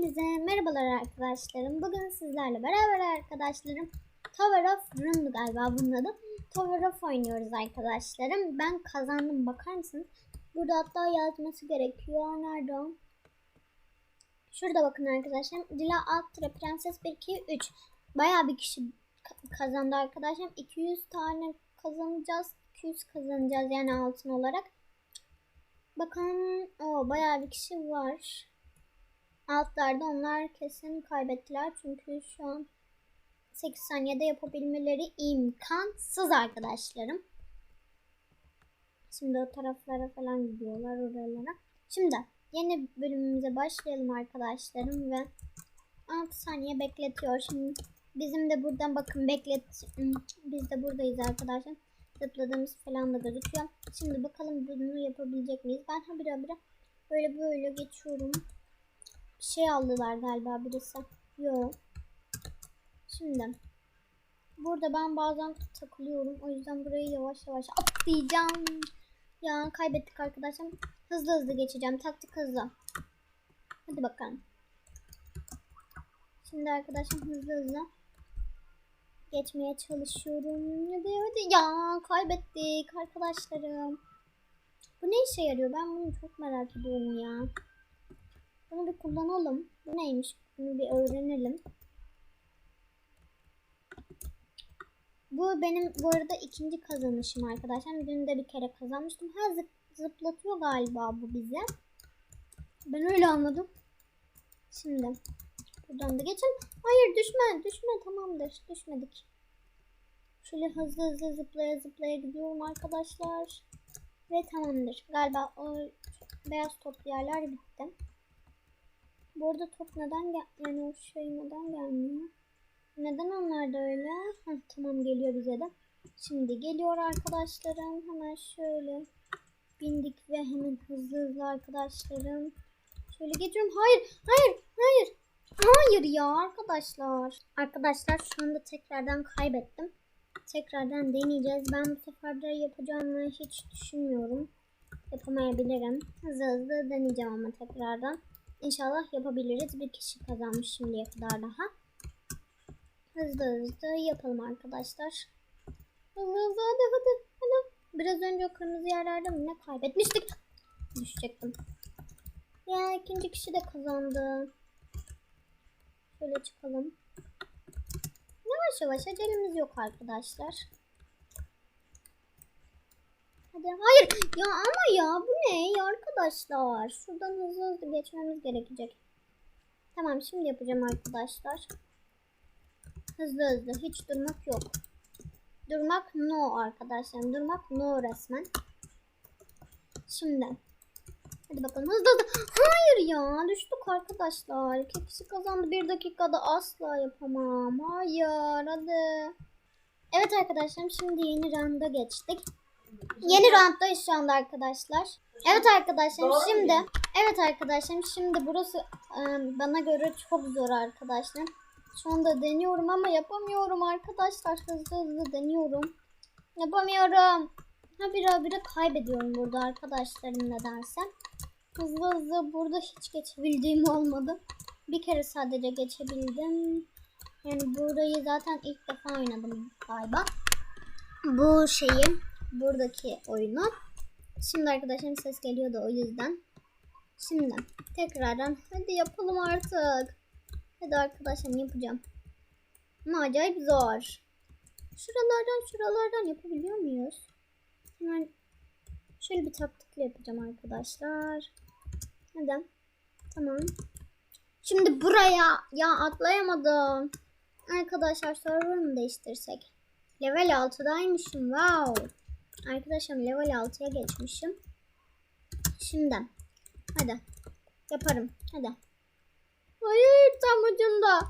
Hepinize merhabalar arkadaşlarım. Bugün sizlerle beraber arkadaşlarım Tower of Rune galiba bunun adı. Tower of oynuyoruz arkadaşlarım. Ben kazandım bakar mısınız? Burada hatta yazması gerekiyor. Nerede o? Şurada bakın arkadaşlar. Dila Altra Prenses 1 2 3. Bayağı bir kişi ka- kazandı arkadaşlar. 200 tane kazanacağız. 200 kazanacağız yani altın olarak. Bakın o bayağı bir kişi var. Altlarda onlar kesin kaybettiler. Çünkü şu an 8 saniyede yapabilmeleri imkansız arkadaşlarım. Şimdi o taraflara falan gidiyorlar oralara. Şimdi yeni bölümümüze başlayalım arkadaşlarım ve 6 saniye bekletiyor. Şimdi bizim de buradan bakın beklet biz de buradayız arkadaşlar. Zıpladığımız falan da gözüküyor. Şimdi bakalım bunu yapabilecek miyiz? Ben habire habire böyle böyle geçiyorum. Şey aldılar galiba birisi. Yok. Şimdi burada ben bazen takılıyorum. O yüzden burayı yavaş yavaş atlayacağım. Ya kaybettik arkadaşlar. Hızlı hızlı geçeceğim. Taktik hızlı. Hadi bakalım. Şimdi arkadaşlar hızlı hızlı geçmeye çalışıyorum. Hadi hadi ya kaybettik arkadaşlarım. Bu ne işe yarıyor? Ben bunu çok merak ediyorum ya. Bunu bir kullanalım. Bu neymiş? Bunu bir öğrenelim. Bu benim bu arada ikinci kazanışım arkadaşlar. Dün de bir kere kazanmıştım. Ha zıp, zıplatıyor galiba bu bize. Ben öyle anladım. Şimdi buradan da geçelim. Hayır düşme düşme tamamdır. Düşmedik. Şöyle hızlı hızlı zıplaya zıplaya gidiyorum arkadaşlar. Ve tamamdır. Galiba o beyaz toplu yerler bitti. Bu arada top neden gel yani o şey neden gelmiyor? Neden onlar da öyle? Heh, tamam geliyor bize de. Şimdi geliyor arkadaşlarım. Hemen şöyle bindik ve hemen hızlı hızlı arkadaşlarım. Şöyle geçiyorum. Hayır, hayır, hayır. Hayır ya arkadaşlar. Arkadaşlar şu anda tekrardan kaybettim. Tekrardan deneyeceğiz. Ben bu sefer de yapacağımı hiç düşünmüyorum. Yapamayabilirim. Hızlı hızlı deneyeceğim ama tekrardan. İnşallah yapabiliriz. Bir kişi kazanmış şimdiye kadar daha. Hızlı hızlı yapalım arkadaşlar. Hızlı hızlı hadi hadi. hadi. Biraz önce o kırmızı yerlerde mi ne kaybetmiştik? Düşecektim. Ya ikinci kişi de kazandı. Şöyle çıkalım. Yavaş yavaş acelemiz yok arkadaşlar. Hadi hayır ya ama ya bu ne ya arkadaşlar. Şuradan hızlı hızlı geçmemiz gerekecek. Tamam şimdi yapacağım arkadaşlar. Hızlı hızlı hiç durmak yok. Durmak no arkadaşlar. Durmak no resmen. Şimdi. Hadi bakalım hızlı hızlı. Hayır ya düştük arkadaşlar. İki kazandı. Bir dakikada asla yapamam. Hayır hadi. Evet arkadaşlarım şimdi yeni rounda geçtik. Yeni rounddayız şu anda arkadaşlar. Evet arkadaşlarım şimdi. Evet arkadaşlarım şimdi burası e, bana göre çok zor arkadaşlar. Şu anda deniyorum ama yapamıyorum arkadaşlar. Hızlı hızlı deniyorum. Yapamıyorum. Ha bir bire kaybediyorum burada arkadaşlarım nedense. Hızlı hızlı burada hiç geçebildiğim olmadı. Bir kere sadece geçebildim. Yani burayı zaten ilk defa oynadım galiba. Bu şeyi, buradaki oyunu. Şimdi arkadaşlarım ses geliyordu o yüzden. Şimdi tekrardan hadi yapalım artık. Hadi arkadaşlar yapacağım. Ama acayip zor. Şuralardan şuralardan yapabiliyor muyuz? Hemen şöyle bir taktikle yapacağım arkadaşlar. Hadi. Tamam. Şimdi buraya ya atlayamadım. Arkadaşlar server mı değiştirsek? Level 6'daymışım. Wow. Arkadaşlar level 6'ya geçmişim. Şimdi. Hadi. Yaparım. Hadi. Hayır tam ucunda.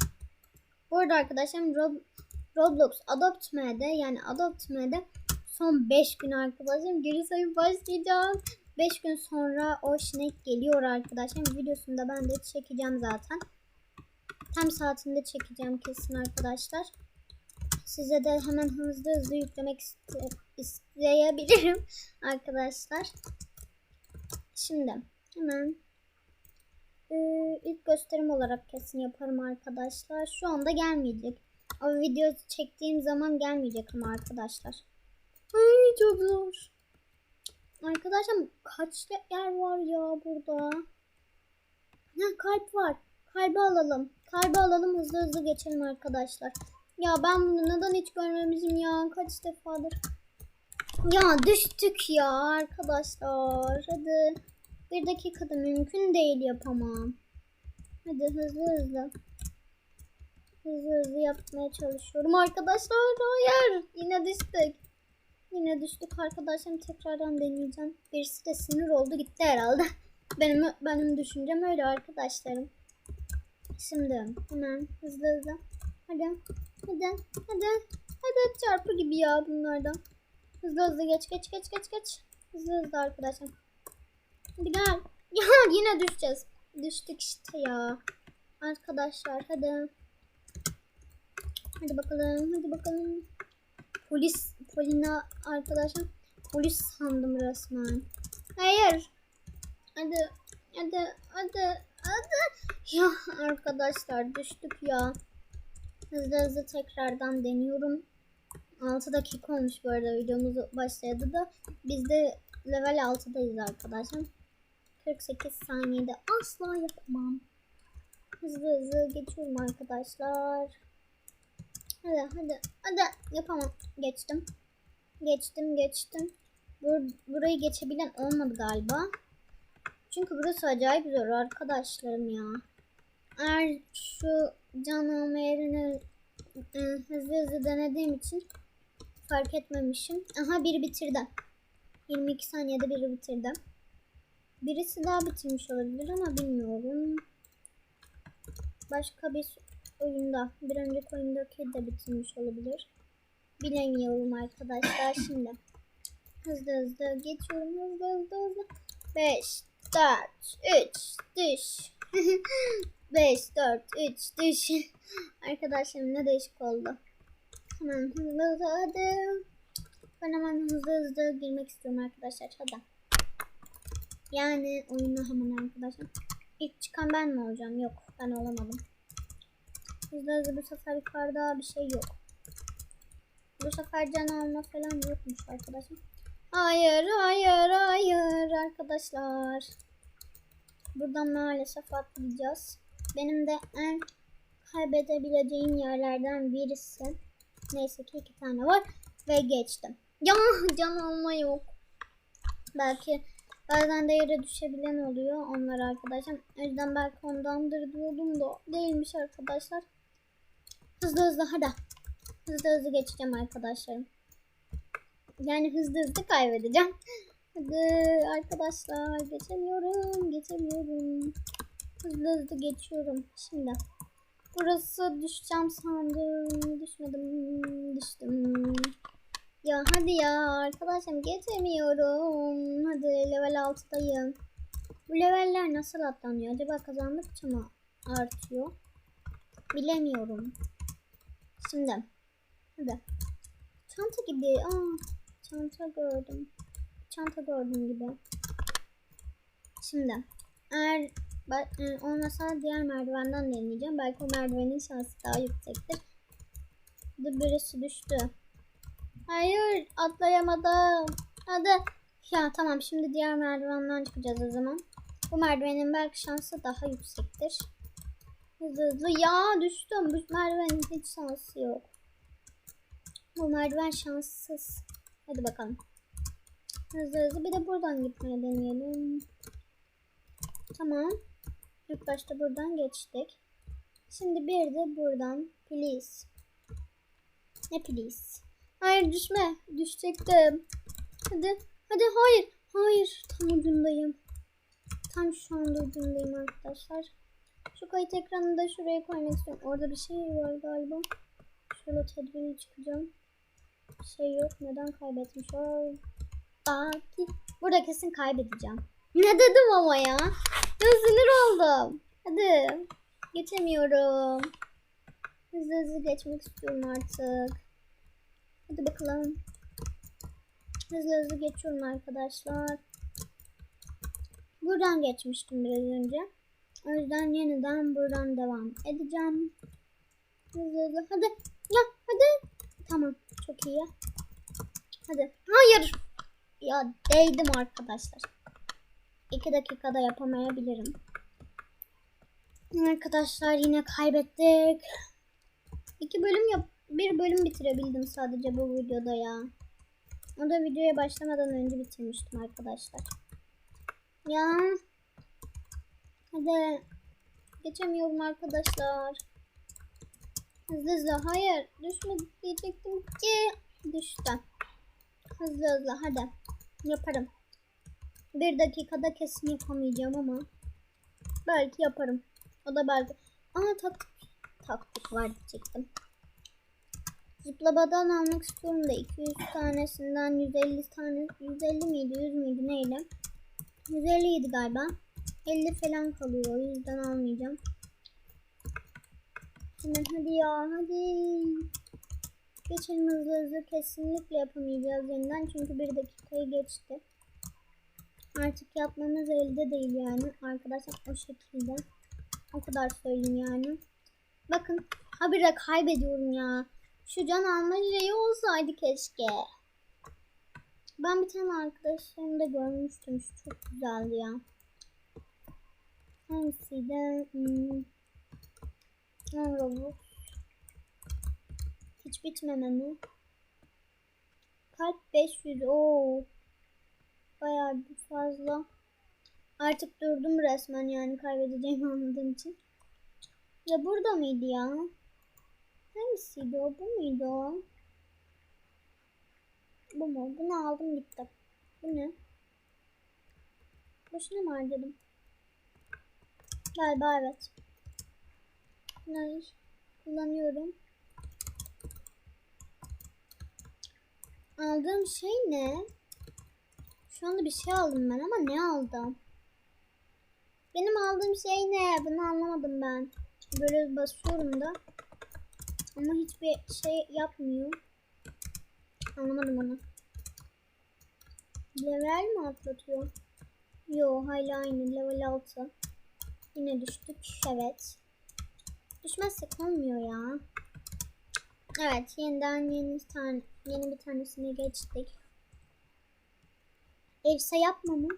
Bu arada arkadaşlar Rob Roblox Adopt M'de yani Adopt M'de son 5 gün arkadaşlar geri sayım başlayacağım. 5 gün sonra o şinek geliyor arkadaşlar. Videosunu da ben de çekeceğim zaten. Tam saatinde çekeceğim kesin arkadaşlar. Size de hemen hızlı hızlı yüklemek iste isteyebilirim arkadaşlar. Şimdi hemen e, ilk gösterim olarak kesin yaparım arkadaşlar. Şu anda gelmeyecek. O video çektiğim zaman gelmeyecek ama arkadaşlar. Ay çok zor. Arkadaşlar kaç yer var ya burada? Ha kalp var. Kalbi alalım. Kalbi alalım hızlı hızlı geçelim arkadaşlar. Ya ben bunu neden hiç görmemişim ya kaç defadır. Ya düştük ya arkadaşlar. Hadi. Bir dakikada mümkün değil yapamam. Hadi hızlı hızlı. Hızlı hızlı yapmaya çalışıyorum arkadaşlar. Hayır. Yine düştük. Yine düştük arkadaşlarım. Tekrardan deneyeceğim. Birisi de sinir oldu gitti herhalde. Benim benim düşüncem öyle arkadaşlarım. Şimdi hemen hızlı hızlı. Hadi. Hadi. Hadi. Hadi çarpı gibi ya bunlardan. Hızlı hızlı geç geç geç geç geç. Hızlı hızlı arkadaşlar. Hadi gel. Ya yine düşeceğiz. Düştük işte ya. Arkadaşlar hadi. Hadi bakalım. Hadi bakalım. Polis. Polina arkadaşlar. Polis sandım resmen. Hayır. Hadi. Hadi. Hadi. Hadi. Ya arkadaşlar düştük ya. Hızlı hızlı tekrardan deniyorum. 6 dakika olmuş bu arada videomuz başladı da. Biz de level 6'dayız arkadaşlar. 48 saniyede asla yapamam. Hızlı hızlı geçiyorum arkadaşlar. Hadi hadi hadi yapamam. Geçtim. Geçtim geçtim. Bur burayı geçebilen olmadı galiba. Çünkü burası acayip zor arkadaşlarım ya. Eğer şu can alma yerini e, hızlı hızlı denediğim için fark etmemişim. Aha biri bitirdi. 22 saniyede biri bitirdi. Birisi daha bitirmiş olabilir ama bilmiyorum. Başka bir oyunda, bir önceki oyundaki de bitirmiş olabilir. Bilemiyorum arkadaşlar şimdi. Hızlı hızlı geçiyorum hızlı hızlı hızlı. 5, 4, 3, düş. 5, 4, 3, düş. Arkadaşlarım ne değişik oldu. Hemen hızlı hadi. Ben hemen hızlı hızlı girmek istiyorum arkadaşlar. Hadi. Yani oyuna hemen arkadaşlar. İlk çıkan ben mi olacağım? Yok ben olamadım. Hızlı hızlı bu sefer yukarıda bir şey yok. Bu sefer can alma falan yokmuş arkadaşlar. Hayır hayır hayır arkadaşlar. Buradan maalesef atlayacağız. Benim de en kaybedebileceğim yerlerden birisi. Neyse ki iki tane var. Ve geçtim. Ya can alma yok. Belki bazen de yere düşebilen oluyor onlar arkadaşlar. O yüzden belki ondandır diyordum da değilmiş arkadaşlar. Hızlı hızlı hadi. Hızlı hızlı geçeceğim arkadaşlarım. Yani hızlı hızlı kaybedeceğim. Hadi arkadaşlar geçemiyorum geçemiyorum. Hızlı hızlı geçiyorum şimdi. Burası düşeceğim sandım. Düşmedim. Düştüm. Ya hadi ya arkadaşım geçemiyorum. Hadi level 6'dayım. Bu leveller nasıl atlanıyor? Acaba kazandıkça mı artıyor? Bilemiyorum. Şimdi. Hadi. Çanta gibi. Aa, çanta gördüm. Çanta gördüm gibi. Şimdi. Eğer olmasa diğer merdivenden deneyeceğim. Belki o merdivenin şansı daha yüksektir. Hadi birisi düştü. Hayır atlayamadım. Hadi. Ya tamam şimdi diğer merdivenden çıkacağız o zaman. Bu merdivenin belki şansı daha yüksektir. Hızlı hızlı. Ya düştüm. Bu merdivenin hiç şansı yok. Bu merdiven şanssız. Hadi bakalım. Hızlı hızlı. Bir de buradan gitmeye deneyelim. Tamam. İlk başta buradan geçtik. Şimdi bir de buradan. Please. Ne please? Hayır düşme. Düşecektim. Hadi. Hadi hayır. Hayır. Tam ucundayım. Tam şu anda ucundayım arkadaşlar. Şu kayıt ekranını da şuraya koymak istiyorum. Orada bir şey var galiba. Şöyle tedbiri çıkacağım. Bir şey yok. Neden kaybetmiş o? Belki. Burada kesin kaybedeceğim. Ne dedim ama ya? Ya sinir oldum. Hadi. Geçemiyorum. Hızlı hızlı geçmek istiyorum artık. Hadi bakalım. Hızlı hızlı geçiyorum arkadaşlar. Buradan geçmiştim biraz önce. O yüzden yeniden buradan devam edeceğim. Hızlı hızlı. Hadi. Ya hadi. Tamam. Çok iyi. Hadi. Hayır. Ya değdim arkadaşlar. İki dakikada yapamayabilirim. Arkadaşlar yine kaybettik. İki bölüm yap bir bölüm bitirebildim sadece bu videoda ya. O da videoya başlamadan önce bitirmiştim arkadaşlar. Ya. Hadi. Geçemiyorum arkadaşlar. Hızlı hızlı. Hayır. Düşme diyecektim ki. Düştüm. Hızlı hızlı. Hadi. Yaparım. Bir dakikada kesin yapamayacağım ama. Belki yaparım. O da belki. Aa taktik. Taktik var diyecektim. Zıplamadan almak istiyorum da 200 tanesinden 150 tane 150 miydi 100 müydü neydi? 150 idi galiba. 50 falan kalıyor o yüzden almayacağım. Hemen hadi ya hadi. Geçelim hızlı hızlı kesinlikle yapamayacağız yeniden çünkü bir dakikayı geçti. Artık yapmamız elde değil yani arkadaşlar o şekilde. O kadar söyleyeyim yani. Bakın habire kaybediyorum ya. Şu can alma şeyi olsaydı keşke. Ben bir tane arkadaşlarımda görmüştüm. Şu çok güzeldi ya. Hangisiydi? Hmm. Robux. Hiç bitmemeli. Kalp 500. Oo. Bayağı bir fazla. Artık durdum resmen yani kaybedeceğimi anladığım için. Ya burada mıydı ya? Hangisiydi o? Bu muydu o? Bu mu? Bunu aldım gitti. Bu ne? Boşuna mı harcadım? Galiba evet. Hayır. Kullanıyorum. Aldığım şey ne? Şu anda bir şey aldım ben ama ne aldım? Benim aldığım şey ne? Bunu anlamadım ben. Böyle basıyorum da. Ama hiçbir şey yapmıyor. Anlamadım onu. Level mi atlatıyor? Yo hala aynı level 6. Yine düştük. Evet. Düşmezsek olmuyor ya. Evet yeniden yeni tane yeni bir tanesine geçtik. Elsa yapma mı?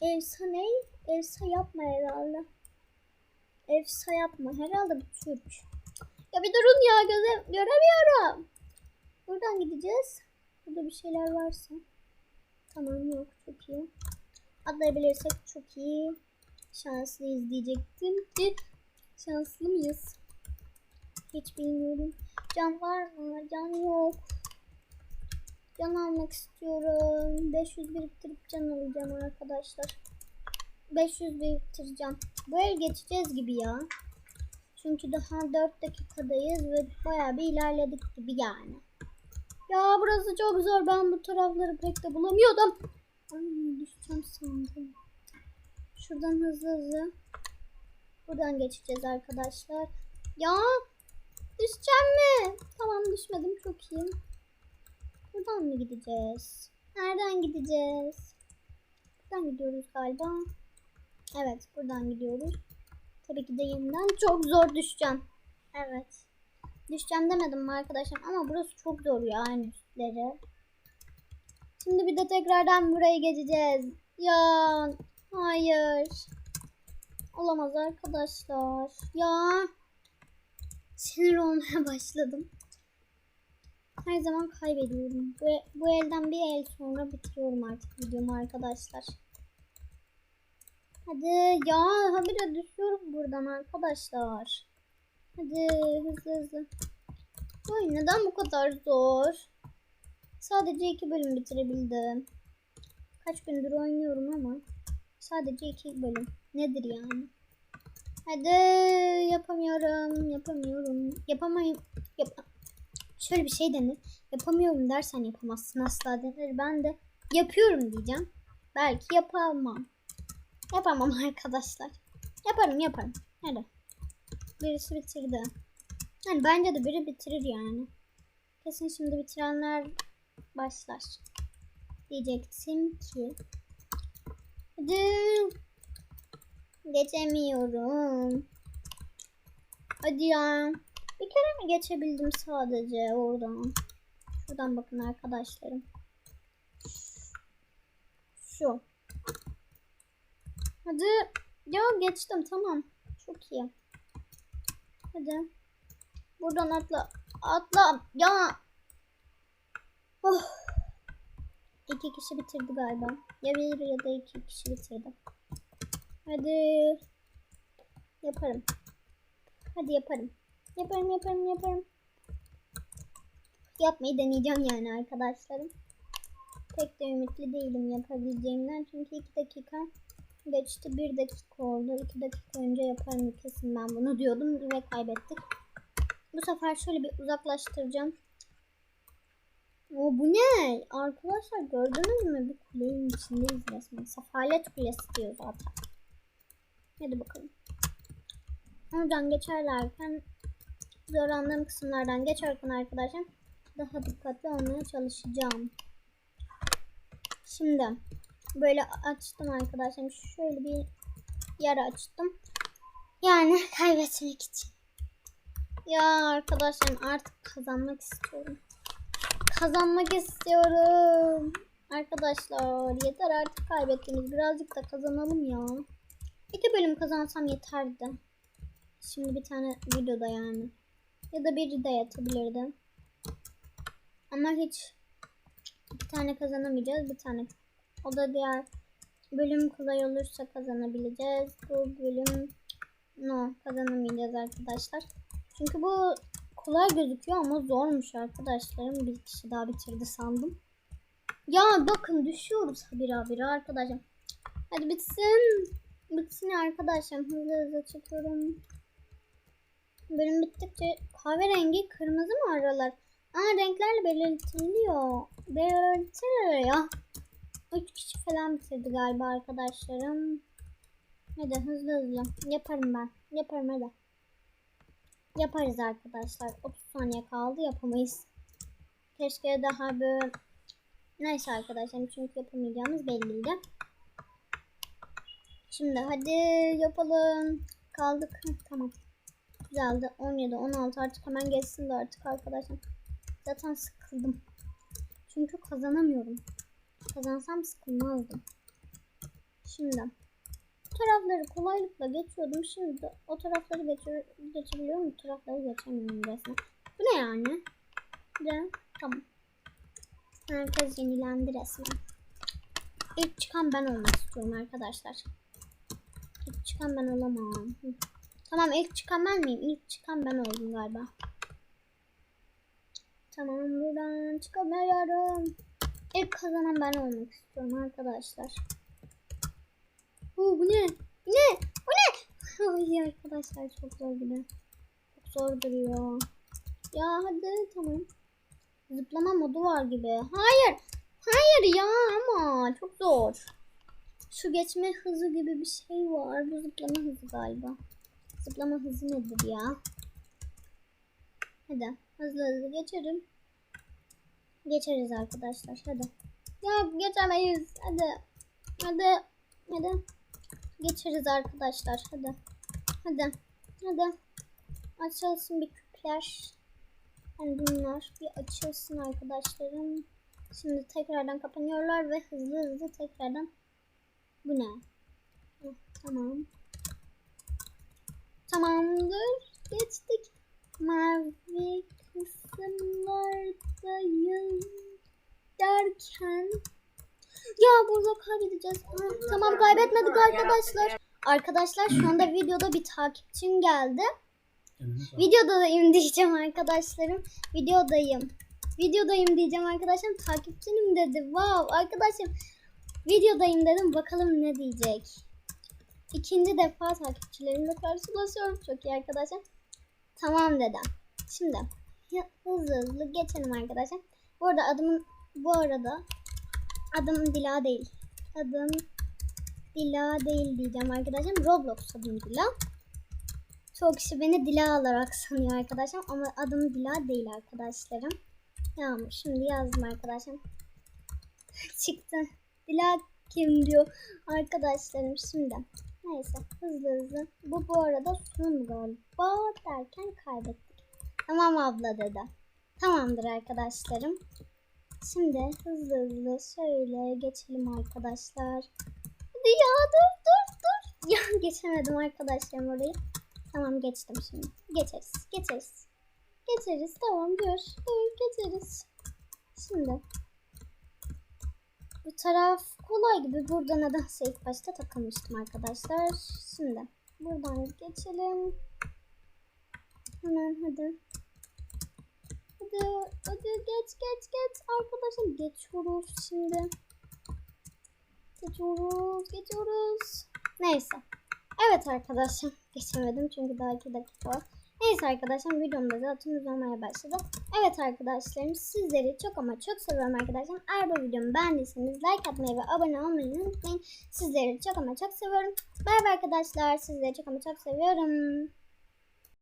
Elsa ne? Elsa yapma herhalde. Elsa yapma. Herhalde bu Türk. Ya bir durun ya göze göremiyorum. Buradan gideceğiz. Burada bir şeyler varsa. Tamam yok çok iyi. Atlayabilirsek çok iyi. Şanslıyız diyecektim şanslı mıyız? Hiç bilmiyorum. Can var mı? Can yok. Can almak istiyorum. 500 biriktirip can alacağım arkadaşlar. 500 biriktireceğim. Bu el geçeceğiz gibi ya. Çünkü daha 4 dakikadayız ve bayağı bir ilerledik gibi yani. Ya burası çok zor. Ben bu tarafları pek de bulamıyordum. Ay düşeceğim sandım. Şuradan hızlı hızlı. Buradan geçeceğiz arkadaşlar. Ya düşeceğim mi? Tamam düşmedim. Çok iyi. Buradan mı gideceğiz? Nereden gideceğiz? Buradan gidiyoruz galiba. Evet buradan gidiyoruz. Tabii ki de yeniden çok zor düşeceğim. Evet. Düşeceğim demedim mi arkadaşlar ama burası çok zor ya aynı üstleri. Şimdi bir de tekrardan burayı geçeceğiz. Ya hayır. Olamaz arkadaşlar. Ya sinir olmaya başladım. Her zaman kaybediyorum. Bu, bu elden bir el sonra bitiriyorum artık videomu arkadaşlar. Hadi ya habire düşüyorum buradan arkadaşlar. Hadi hızlı hızlı. Ay neden bu kadar zor? Sadece iki bölüm bitirebildim. Kaç gündür oynuyorum ama sadece iki bölüm. Nedir yani? Hadi yapamıyorum, yapamıyorum, yapamayım. Yap Şöyle bir şey denir. Yapamıyorum dersen yapamazsın asla denir. Ben de yapıyorum diyeceğim. Belki yapamam. Yapamam arkadaşlar. Yaparım yaparım. Hadi. Birisi bitirdi. Yani bence de biri bitirir yani. Kesin şimdi bitirenler başlar. Diyecektim ki. Hadi. Geçemiyorum. Hadi ya. Bir kere mi geçebildim sadece oradan? Şuradan bakın arkadaşlarım. Şu. Hadi. Ya geçtim tamam. Çok iyi. Hadi. Buradan atla. Atla. Ya. Oh. İki kişi bitirdi galiba. Ya bir ya da iki kişi bitirdi. Hadi. Yaparım. Hadi yaparım. Yaparım yaparım yaparım. Yapmayı deneyeceğim yani arkadaşlarım. Pek de ümitli değilim yapabileceğimden. Çünkü 2 dakika geçti. 1 dakika oldu. 2 dakika önce yaparım kesin ben bunu diyordum ve kaybettik. Bu sefer şöyle bir uzaklaştıracağım. O bu ne? Arkadaşlar gördünüz mü? Bir kulenin içindeyiz resmen. Sefalet kulesi diyor zaten. Hadi bakalım. Oradan geçerlerken zorlandığım kısımlardan geçerken arkadaşlar daha dikkatli olmaya çalışacağım. Şimdi böyle açtım arkadaşlar. Şöyle bir yer açtım. Yani kaybetmek için. Ya arkadaşlar artık kazanmak istiyorum. Kazanmak istiyorum. Arkadaşlar yeter artık kaybettiniz. Birazcık da kazanalım ya. İki bölüm kazansam yeterdi. Şimdi bir tane videoda yani. Ya da biri de yatabilirdi. Ama hiç bir tane kazanamayacağız. Bir tane. O da diğer bölüm kolay olursa kazanabileceğiz. Bu bölüm no kazanamayacağız arkadaşlar. Çünkü bu kolay gözüküyor ama zormuş arkadaşlarım. Bir kişi daha bitirdi sandım. Ya bakın düşüyoruz habire habire arkadaşlar. Hadi bitsin. Bitsin arkadaşlar. Hızlı hızlı çıkıyorum. Bölüm bittikçe kahverengi kırmızı mı aralar? Aa renklerle belirtiliyor. Belirtiliyor. Üç kişi falan bitirdi galiba arkadaşlarım. Hadi hızlı hızlı. Yaparım ben. Yaparım hadi. Yaparız arkadaşlar. 30 saniye kaldı yapamayız. Keşke daha böyle... Neyse arkadaşlar çünkü yapamayacağımız belliydi. Şimdi hadi yapalım. Kaldık. tamam. 8 aldı. 17, 16 artık hemen geçsin de artık arkadaşlar. Zaten sıkıldım. Çünkü kazanamıyorum. Kazansam sıkılmazdım. Şimdi tarafları kolaylıkla geçiyordum. Şimdi o tarafları geçir geçebiliyorum. Bu tarafları geçemiyorum resmen. Bu ne yani? De, tamam. Herkes yenilendi resmen. İlk çıkan ben olmak istiyorum arkadaşlar. İlk çıkan ben olamam. Tamam ilk çıkan ben miyim? İlk çıkan ben oldum galiba. Tamam buradan çıkamıyorum. İlk kazanan ben olmak istiyorum arkadaşlar. Oo, bu ne? Bu ne? Bu ne? Ay arkadaşlar çok zor de. Çok zor duruyor. Ya hadi tamam. Zıplama modu var gibi. Hayır. Hayır ya ama çok zor. Şu geçme hızı gibi bir şey var. Bu zıplama hızı galiba. Zıplama hızı nedir ya? Hadi hızlı hızlı geçerim. Geçeriz arkadaşlar hadi. Ya geçemeyiz. Hadi. Hadi. Hadi. Geçeriz arkadaşlar hadi. Hadi. Hadi. Açılsın bir küpler. Yani bunlar bir açılsın arkadaşlarım. Şimdi tekrardan kapanıyorlar ve hızlı hızlı tekrardan bu ne? Heh, tamam. Tamamdır. Geçtik. Mavi kısımlardayız derken ya burada kaybedeceğiz. Ha, tamam kaybetmedik arkadaşlar. Arkadaşlar şu anda videoda bir takipçim geldi. Videodayım diyeceğim arkadaşlarım. Videodayım. Videodayım diyeceğim arkadaşlarım. Takipçinim dedi. Wow arkadaşım. Videodayım dedim. Bakalım ne diyecek. İkinci defa takipçilerimle karşılaşıyorum. Çok iyi arkadaşlar. Tamam dedim. Şimdi hızlı hızlı geçelim arkadaşlar. Bu arada adımın bu arada adım Dila değil. Adım Dila değil diyeceğim arkadaşlar. Roblox adım Dila. Çok kişi beni Dila olarak sanıyor arkadaşlar ama adım Dila değil arkadaşlarım. Tamam şimdi yazdım arkadaşlar. Çıktı. Dila kim diyor arkadaşlarım şimdi. Neyse hızlı hızlı. Bu bu arada son galiba derken kaybettik. Tamam abla dedi. Tamamdır arkadaşlarım. Şimdi hızlı hızlı şöyle geçelim arkadaşlar. Hadi ya dur dur dur. Ya geçemedim arkadaşlarım orayı. Tamam geçtim şimdi. Geçeriz geçeriz. Geçeriz tamam dur dur geçeriz. Şimdi bu taraf kolay gibi. Burada nedense ilk başta takılmıştım arkadaşlar. Şimdi buradan geçelim. Hemen hadi. Hadi hadi geç geç geç arkadaşlar geçiyoruz şimdi. Geçiyoruz geçiyoruz. Neyse. Evet arkadaşlar geçemedim çünkü daha iki dakika var. Neyse arkadaşlar videomda zaten uzamaya başladı. Evet arkadaşlarım sizleri çok ama çok seviyorum arkadaşlar. Eğer bu videomu beğendiyseniz like atmayı ve abone olmayı unutmayın. Sizleri çok ama çok seviyorum. Bay bay arkadaşlar. Sizleri çok ama çok seviyorum.